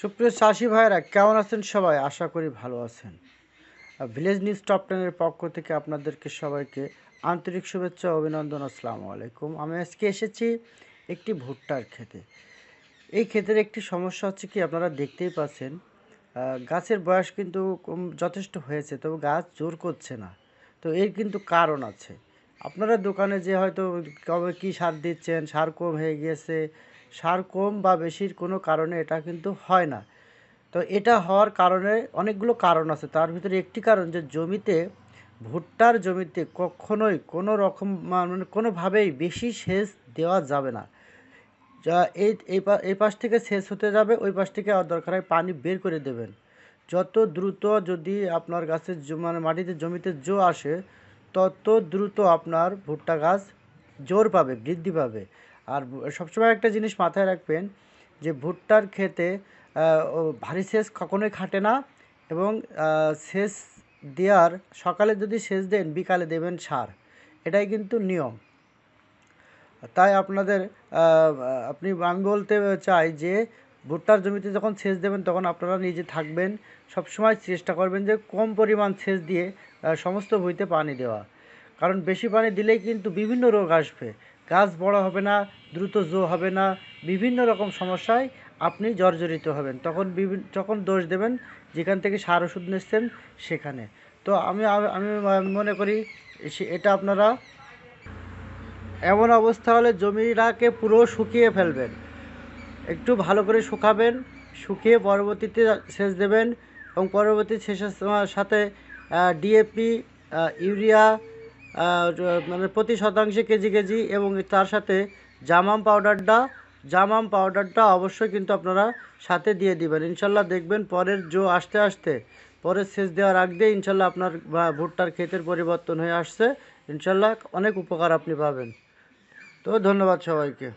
সুপ্রিয় চাষি ভাইরা কেমন আছেন সবাই? আশা করি ভালো আছেন। ভিলেজ নিউজ টপ টেনের পক্ষ থেকে আপনাদেরকে সবাইকে আন্তরিক শুভেচ্ছা অভিনন্দন। আসসালামু আলাইকুম। আমি আজকে এসেছি একটি ভুট্টার খেতে এই ক্ষেতের একটি সমস্যা হচ্ছে কি, আপনারা দেখতেই পাচ্ছেন গাছের বয়স কিন্তু যথেষ্ট হয়েছে, তবে গাছ জোর করছে না। তো এর কিন্তু কারণ আছে। আপনারা দোকানে যে হয়তো কবে কী সার দিচ্ছেন, সার কম হয়ে গিয়েছে সার কম বা বেশির কোনো কারণে এটা কিন্তু হয় না। তো এটা হওয়ার কারণে অনেকগুলো কারণ আছে। তার ভিতরে একটি কারণ যে জমিতে, ভুট্টার জমিতে কখনোই কোনো রকম মানে কোনোভাবেই বেশি সেচ দেওয়া যাবে না। যা এই এই পাশ থেকে শেষ হতে যাবে, ওই পাশ থেকে আর দরকার হয় পানি বের করে দেবেন। যত দ্রুত যদি আপনার গাছের মানে মাটিতে জমিতে জো আসে, তত দ্রুত আপনার ভুট্টা গাছ জোর পাবে, বৃদ্ধি পাবে। আর সবসময় একটা জিনিস মাথায় রাখবেন যে ভুট্টার ও ভারী সেচ কখনোই খাটে না এবং সেচ দেওয়ার, সকালে যদি সেচ দেন, বিকালে দেবেন সার। এটাই কিন্তু নিয়ম। তাই আপনাদের আপনি আমি বলতে চাই যে ভুট্টার জমিতে যখন সেচ দেবেন, তখন আপনারা নিজে থাকবেন, সবসময় চেষ্টা করবেন যে কম পরিমাণ সেচ দিয়ে সমস্ত ভুঁইতে পানি দেওয়া। কারণ বেশি পানি দিলেই কিন্তু বিভিন্ন রোগ আসবে। গাছ বড় হবে না, দ্রুত জো হবে না, বিভিন্ন রকম সমস্যায় আপনি জর্জরিত হবেন। তখন বিভিন্ন তখন দোষ দেবেন, যেখান থেকে সার ওষুধ নিচ্ছেন, সেখানে। তো আমি আমি মনে করি এটা আপনারা এমন অবস্থা হলে জমিটাকে পুরো শুকিয়ে ফেলবেন। একটু ভালো করে শুকাবেন, শুকিয়ে পরবর্তীতে সেচ দেবেন এবং পরবর্তী সেচের সাথে ডিএপি ইউরিয়া মানে প্রতি শতাংশে কেজি কেজি এবং তার সাথে জামাম পাউডারটা জামাম পাউডারটা অবশ্যই কিন্তু আপনারা সাথে দিয়ে দিবেন। ইনশাল্লাহ দেখবেন পরের জো আসতে আসতে, পরের সেচ দেওয়ার আগ দিয়ে ইনশাল্লাহ আপনার ভুট্টার ক্ষেতের পরিবর্তন হয়ে আসছে। ইনশাল্লাহ অনেক উপকার আপনি পাবেন। তো ধন্যবাদ সবাইকে।